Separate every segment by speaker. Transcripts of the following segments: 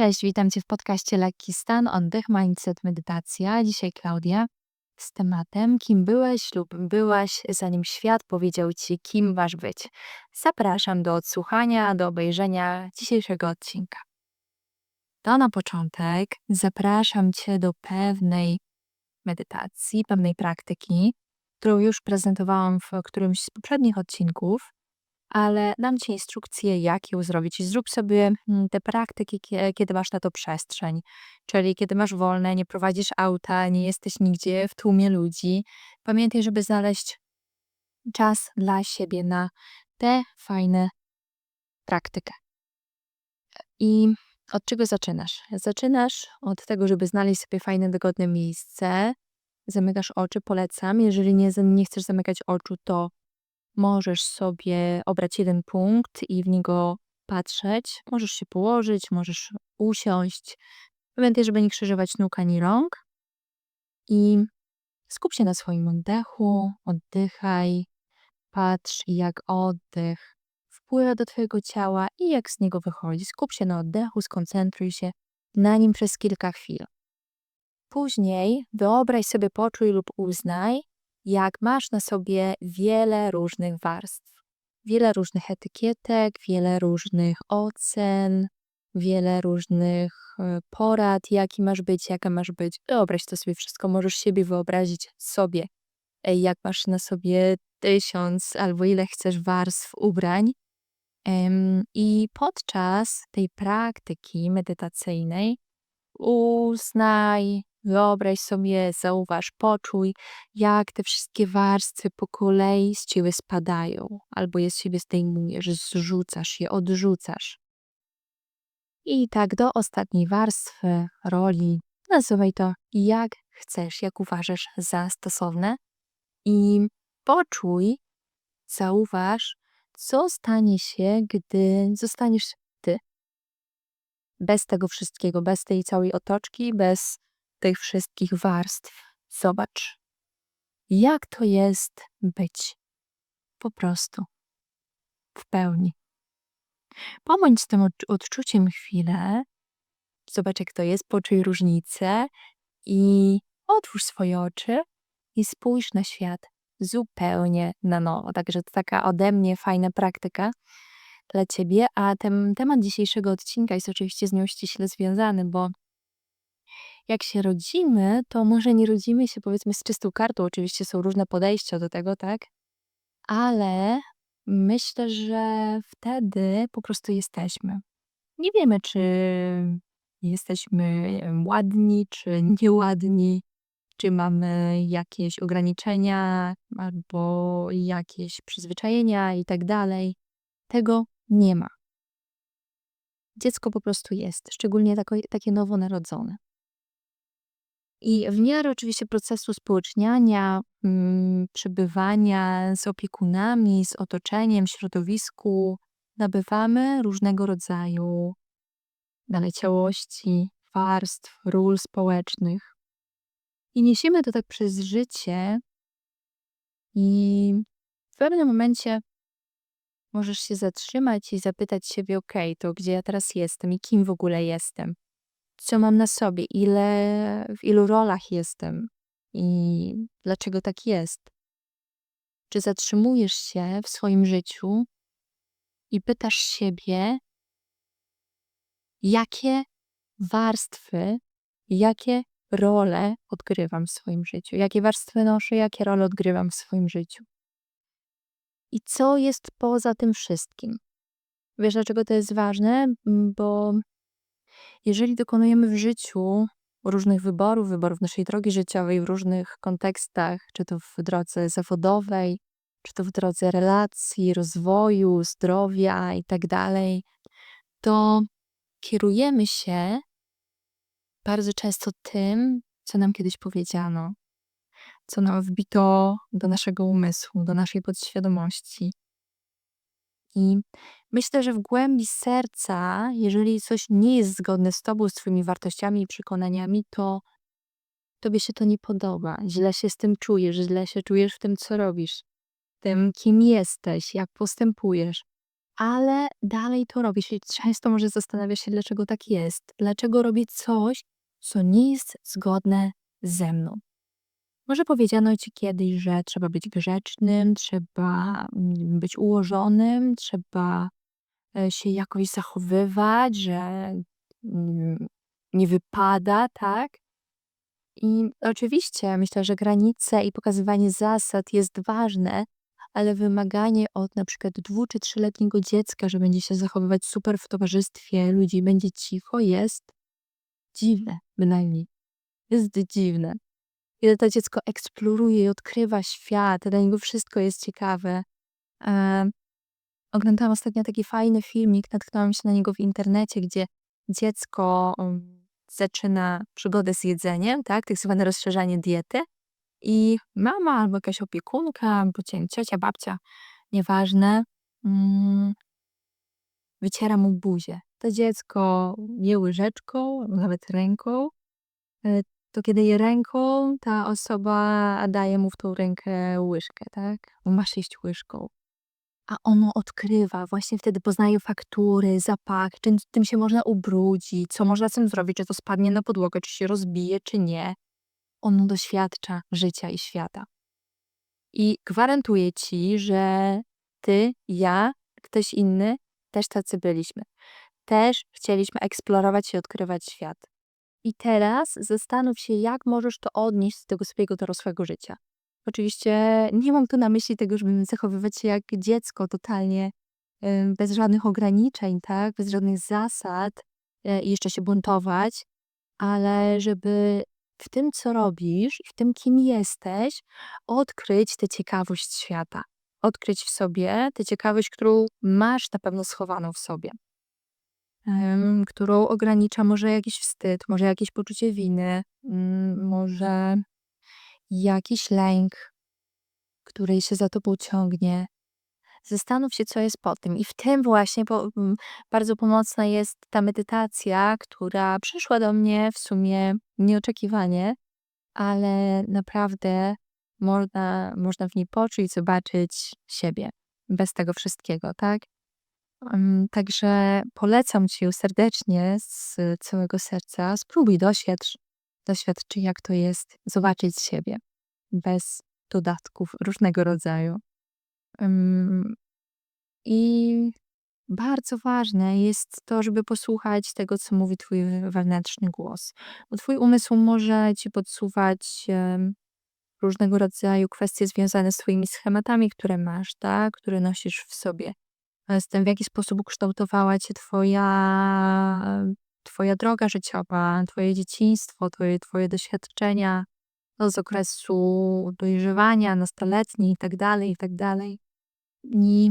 Speaker 1: Cześć, witam Cię w podcaście Lekki Stan, Oddech, Mindset, Medytacja. Dzisiaj Klaudia z tematem kim byłeś lub byłaś, zanim świat powiedział Ci, kim masz być. Zapraszam do odsłuchania, do obejrzenia dzisiejszego odcinka. To na początek zapraszam Cię do pewnej medytacji, pewnej praktyki, którą już prezentowałam w którymś z poprzednich odcinków ale dam Ci instrukcję, jak ją zrobić. I zrób sobie mm, te praktyki, kiedy masz na to przestrzeń. Czyli kiedy masz wolne, nie prowadzisz auta, nie jesteś nigdzie w tłumie ludzi. Pamiętaj, żeby znaleźć czas dla siebie na tę fajne praktykę. I od czego zaczynasz? Zaczynasz od tego, żeby znaleźć sobie fajne, wygodne miejsce. Zamykasz oczy, polecam. Jeżeli nie, nie chcesz zamykać oczu, to Możesz sobie obrać jeden punkt i w niego patrzeć. Możesz się położyć, możesz usiąść. Pamiętaj, żeby nie krzyżować nóg ani rąk. I skup się na swoim oddechu, oddychaj. Patrz, jak oddech wpływa do Twojego ciała i jak z niego wychodzi. Skup się na oddechu, skoncentruj się na nim przez kilka chwil. Później wyobraź sobie, poczuj lub uznaj, jak masz na sobie wiele różnych warstw, wiele różnych etykietek, wiele różnych ocen, wiele różnych e, porad, jaki masz być, jaka masz być. Wyobraź to sobie wszystko, możesz siebie wyobrazić sobie, jak masz na sobie tysiąc albo ile chcesz warstw ubrań. I podczas tej praktyki medytacyjnej uznaj, Wyobraź sobie, zauważ, poczuj, jak te wszystkie warstwy po kolei z ciebie spadają, albo je z siebie zdejmujesz, zrzucasz je, odrzucasz. I tak do ostatniej warstwy, roli, nazywaj to jak chcesz, jak uważasz za stosowne. I poczuj, zauważ, co stanie się, gdy zostaniesz ty. Bez tego wszystkiego, bez tej całej otoczki, bez tych wszystkich warstw. Zobacz, jak to jest być po prostu w pełni. Pomądź z tym odczuciem chwilę, zobacz jak to jest, poczuj różnicę i otwórz swoje oczy i spójrz na świat zupełnie na nowo. Także to taka ode mnie fajna praktyka dla Ciebie, a ten temat dzisiejszego odcinka jest oczywiście z nią ściśle związany, bo jak się rodzimy, to może nie rodzimy się powiedzmy z czystą kartą. Oczywiście są różne podejścia do tego, tak? Ale myślę, że wtedy po prostu jesteśmy. Nie wiemy, czy jesteśmy ładni, czy nieładni, czy mamy jakieś ograniczenia albo jakieś przyzwyczajenia i tak dalej. Tego nie ma. Dziecko po prostu jest, szczególnie takie nowonarodzone. I w miarę oczywiście procesu społeczniania, mm, przebywania z opiekunami, z otoczeniem, środowisku, nabywamy różnego rodzaju naleciałości, warstw, ról społecznych. I niesiemy to tak przez życie, i w pewnym momencie możesz się zatrzymać i zapytać siebie: OK, to gdzie ja teraz jestem i kim w ogóle jestem? Co mam na sobie, ile, w ilu rolach jestem i dlaczego tak jest. Czy zatrzymujesz się w swoim życiu i pytasz siebie, jakie warstwy, jakie role odgrywam w swoim życiu, jakie warstwy noszę, jakie role odgrywam w swoim życiu. I co jest poza tym wszystkim? Wiesz, dlaczego to jest ważne? Bo jeżeli dokonujemy w życiu różnych wyborów, wyborów naszej drogi życiowej w różnych kontekstach, czy to w drodze zawodowej, czy to w drodze relacji, rozwoju, zdrowia i tak to kierujemy się bardzo często tym, co nam kiedyś powiedziano, co nam wbito do naszego umysłu, do naszej podświadomości. I myślę, że w głębi serca, jeżeli coś nie jest zgodne z tobą, z twoimi wartościami i przekonaniami, to tobie się to nie podoba. Źle się z tym czujesz, źle się czujesz w tym, co robisz, tym, kim jesteś, jak postępujesz. ale dalej to robisz i często może zastanawiasz się, dlaczego tak jest. Dlaczego robię coś, co nie jest zgodne ze mną. Może powiedziano ci kiedyś, że trzeba być grzecznym, trzeba mm, być ułożonym, trzeba e, się jakoś zachowywać, że mm, nie wypada, tak? I oczywiście myślę, że granice i pokazywanie zasad jest ważne, ale wymaganie od na przykład dwu czy trzyletniego dziecka, że będzie się zachowywać super w towarzystwie ludzi, będzie cicho, jest dziwne, bynajmniej. Jest dziwne. Kiedy to dziecko eksploruje i odkrywa świat, dla niego wszystko jest ciekawe. E, oglądałam ostatnio taki fajny filmik, natknęłam się na niego w internecie, gdzie dziecko um, zaczyna przygodę z jedzeniem, tak, tak zwane rozszerzanie diety i mama albo jakaś opiekunka, albo ciocia, babcia, nieważne, mm, wyciera mu buzię. To dziecko je łyżeczką, nawet ręką. To kiedy je ręką, ta osoba daje mu w tą rękę łyżkę, tak? Masz jeść łyżką. A ono odkrywa, właśnie wtedy poznaje faktury, zapach, czym tym się można ubrudzić, co można z tym zrobić, czy to spadnie na podłogę, czy się rozbije, czy nie. Ono doświadcza życia i świata. I gwarantuję ci, że ty, ja, ktoś inny też tacy byliśmy. Też chcieliśmy eksplorować i odkrywać świat. I teraz zastanów się, jak możesz to odnieść z tego swojego dorosłego życia. Oczywiście nie mam tu na myśli tego, żeby zachowywać się jak dziecko, totalnie bez żadnych ograniczeń, tak? Bez żadnych zasad e, i jeszcze się buntować, ale żeby w tym, co robisz, w tym, kim jesteś, odkryć tę ciekawość świata. Odkryć w sobie tę ciekawość, którą masz na pewno schowaną w sobie. Którą ogranicza może jakiś wstyd, może jakieś poczucie winy, mm, może jakiś lęk, który się za tobą ciągnie. Zastanów się, co jest po tym. I w tym właśnie po, mm, bardzo pomocna jest ta medytacja, która przyszła do mnie w sumie nieoczekiwanie, ale naprawdę można, można w niej poczuć, zobaczyć siebie bez tego wszystkiego, tak? Także polecam ci serdecznie z całego serca. Spróbuj doświadcz, doświadcz, jak to jest zobaczyć siebie bez dodatków różnego rodzaju. I bardzo ważne jest to, żeby posłuchać tego, co mówi twój wewnętrzny głos. Bo twój umysł może ci podsuwać różnego rodzaju kwestie związane z twoimi schematami, które masz, tak? które nosisz w sobie. Z tym, w jaki sposób ukształtowała cię twoja, twoja droga życiowa, twoje dzieciństwo, twoje, twoje doświadczenia no, z okresu dojrzewania, nastoletni i tak dalej, i tak dalej. I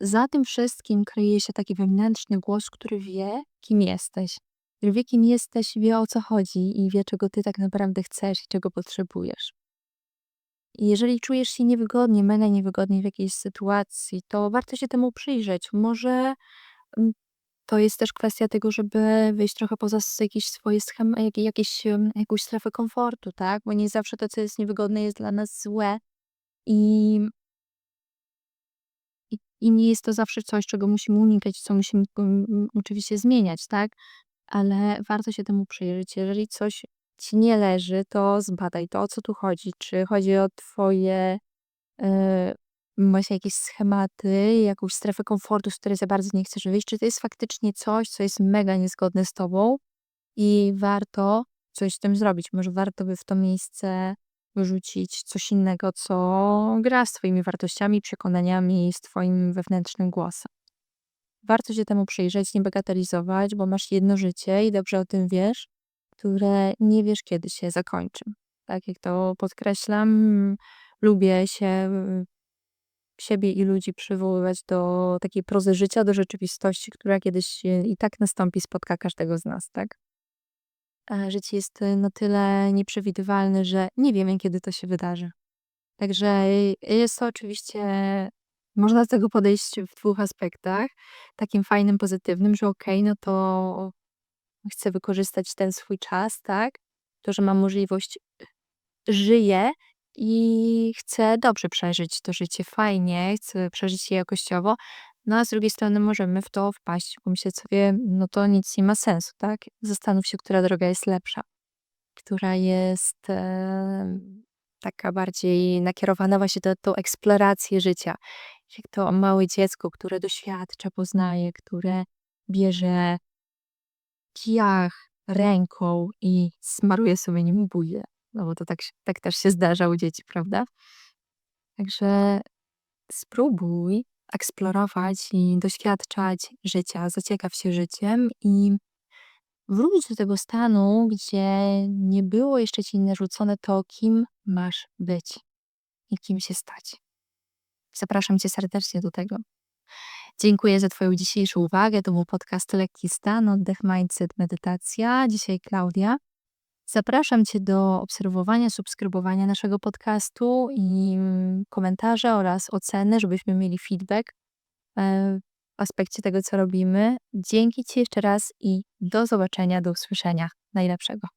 Speaker 1: za tym wszystkim kryje się taki wewnętrzny głos, który wie, kim jesteś. Który wie, kim jesteś, wie o co chodzi i wie, czego ty tak naprawdę chcesz i czego potrzebujesz. Jeżeli czujesz się niewygodnie, mega niewygodnie w jakiejś sytuacji, to warto się temu przyjrzeć. Może mm, to jest też kwestia tego, żeby wyjść trochę poza jakieś swoje schemy, jak- jakieś, jakąś strefę komfortu, tak? Bo nie zawsze to, co jest niewygodne, jest dla nas złe. I i i nie jest to zawsze coś, czego musimy unikać, co musimy oczywiście zmieniać, tak? Ale warto się temu przyjrzeć. Jeżeli coś ci nie leży, to zbadaj to, o co tu chodzi. Czy chodzi o twoje e, jakieś schematy, jakąś strefę komfortu, z której za bardzo nie chcesz wyjść? Czy to jest faktycznie coś, co jest mega niezgodne z tobą i warto coś z tym zrobić? Może warto by w to miejsce wyrzucić coś innego, co gra z twoimi wartościami, przekonaniami, z twoim wewnętrznym głosem. Warto się temu przyjrzeć, nie bagatelizować, bo masz jedno życie i dobrze o tym wiesz, które nie wiesz, kiedy się zakończy. Tak jak to podkreślam, lubię się siebie i ludzi przywoływać do takiej prozy życia, do rzeczywistości, która kiedyś i tak nastąpi, spotka każdego z nas, tak? A życie jest y, na tyle nieprzewidywalne, że nie wiemy, kiedy to się wydarzy. Także jest to oczywiście, można do tego podejść w dwóch aspektach. Takim fajnym, pozytywnym, że okej, no to chcę wykorzystać ten swój czas, tak? To, że mam możliwość, żyję i chcę dobrze przeżyć to życie, fajnie, chcę przeżyć je jakościowo, no a z drugiej strony możemy w to wpaść, pomyśleć sobie, no to nic nie ma sensu, tak? Zastanów się, która droga jest lepsza, która jest e, taka bardziej nakierowana właśnie do tą eksplorację życia. Jak to małe dziecko, które doświadcza, poznaje, które bierze kiach ręką i smaruje sobie nim buzię. No bo to tak, tak też się zdarza u dzieci, prawda? Także spróbuj eksplorować i doświadczać życia, zaciekaw się życiem i wróć do tego stanu, gdzie nie było jeszcze ci narzucone to, kim masz być i kim się stać. Zapraszam cię serdecznie do tego. Dziękuję za Twoją dzisiejszą uwagę. To był podcast Lekki Stan, Oddech, Mindset, Medytacja. Dzisiaj Klaudia. Zapraszam Cię do obserwowania, subskrybowania naszego podcastu i mm, komentarza oraz oceny, żebyśmy mieli feedback e, w aspekcie tego, co robimy. Dzięki Ci jeszcze raz i do zobaczenia, do usłyszenia. Najlepszego.